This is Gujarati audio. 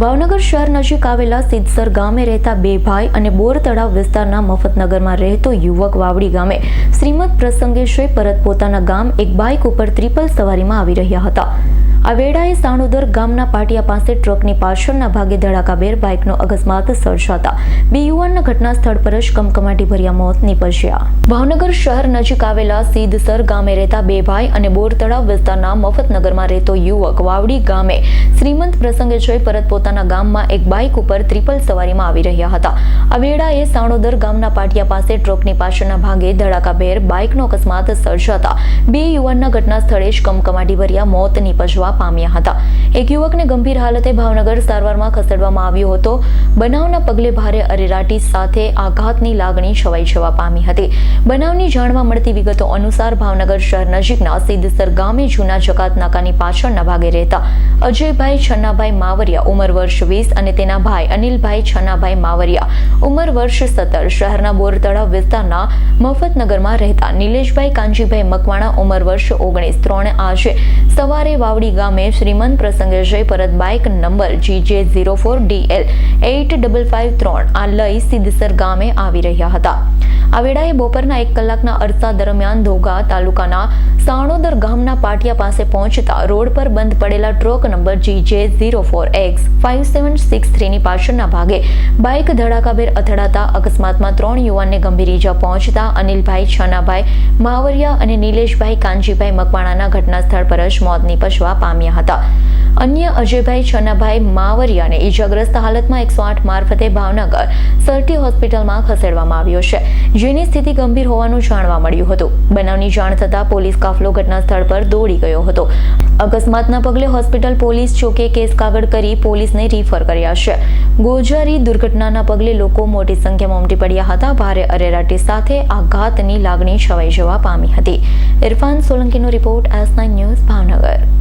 ભાવનગર શહેર નજીક આવેલા સિદ્ધસર ગામે રહેતા બે ભાઈ અને બોર તળાવ વિસ્તારના મફતનગરમાં રહેતો યુવક વાવડી ગામે શ્રીમદ પ્રસંગે શ્રી પરત પોતાના ગામ એક બાઇક ઉપર ત્રિપલ સવારીમાં આવી રહ્યા હતા. આ વેળાએ સાણોદર ગામના પાટિયા પાસે ટ્રકની પાછળના ભાગે ધડાકાબેર બાઇકનો અકસ્માત સર્જાતા બે યુવાનના ઘટના સ્થળ પર જ કમકમાટી ભર્યા મોત નીપજ્યા. ભાવનગર શહેર નજીક આવેલા સીધસર ગામે રહેતા બે ભાઈ અને બોર તળાવ વિસ્તારના મફતનગરમાં રહેતો યુવક વાવડી ગામે શ્રીમંત પ્રસંગે જઈ પરત પોતાના ગામમાં એક બાઇક ઉપર ત્રિપલ સવારીમાં આવી રહ્યા હતા. આ વેળાએ સાણોદર ગામના પાટિયા પાસે ટ્રકની પાછળના ભાગે ધડાકાભેર બાઇકનો અકસ્માત સર્જાતા બે યુવાનના ઘટના સ્થળે જ કમકમાટી ભર્યા મોત નીપજવા પામ્યા હતા. એક યુવકને ગંભીર હાલતે ભાવનગર સારવારમાં ખસેડવામાં આવ્યો હતો. બનાવના પગલે ભારે અરેરાટી સાથે આઘાતની લાગણી છવાઈ જવા પામી હતી. બનાવની જાણવા મળતી વિગતો અનુસાર ભાવનગર શહેર નજીકના સિદ્ધસર ગામે જૂના જકાત નાકાની પાછળના ભાગે રહેતા અજયભાઈ છન્નાભાઈ માવરિયા ઉંમર વર્ષ વીસ અને તેના ભાઈ અનિલભાઈ છન્નાભાઈ માવરિયા ઉંમર વર્ષ સત્તર શહેરના બોરતળા વિસ્તારના મફતનગરમાં રહેતા નિલેશભાઈ કાંજીભાઈ મકવાણા ઉંમર વર્ષ ઓગણીસ. ત્રણ આજે સવારે વાવડી ગામે શ્રીમંત પ્રસંગે જઈ પરત bike number GJ zero four DL eight double five ત્રણ આ લઈ સિદ્ધસર ગામે આવી રહ્યા હતા. આ વેળાએ બપોરના એક કલાકના અરસા દરમિયાન ધોગા તાલુકાના સાણોદર ગામના પાટિયા પાસે પહોંચતા રોડ પર બંધ પડેલા truck number GJ zero four X five seven six થ્રીની પાછળના ભાગે બાઇક ધડાકાભેર અથડાતા અકસ્માતમાં ત્રણ યુવાનને ગંભીર ઈજા પહોંચતા અનિલભાઈ છનાભાઈ, માવરિયા અને નિલેશભાઈ કાનજીભાઈ મકવાણાના ઘટના સ્થળ પર જ મોત નિપજવા પામ્યા હતા. અન્ય અજયભાઈ છનાભાઈ માવરિયાને ઈજાગ્રસ્ત હાલતમાં એકસો આઠ મારફતે ભાવનગર સરટી હોસ્પિટલમાં ખસેડવામાં આવ્યો છે, જેની સ્થિતિ ગંભીર હોવાનું જાણવા મળ્યું હતું. બનાવની જાણ થતાં પોલીસ કાફલો ઘટના સ્થળ પર દોડી ગયો હતો. અકસ્માતના પગલે હોસ્પિટલ પોલીસ ચોકે કેસ કાગળ કરી પોલીસને રિફર કર્યા છે. ગોજારી દુર્ઘટનાના પગલે લોકો મોટી સંખ્યામાં ઉમટી પડ્યા હતા. ભારે અરેરાટી સાથે આઘાતની લાગણી છવાઈ જવા પામી હતી. ઇરફાન સોલંકીનો રિપોર્ટ એસ ન્યૂઝ ભાવનગર.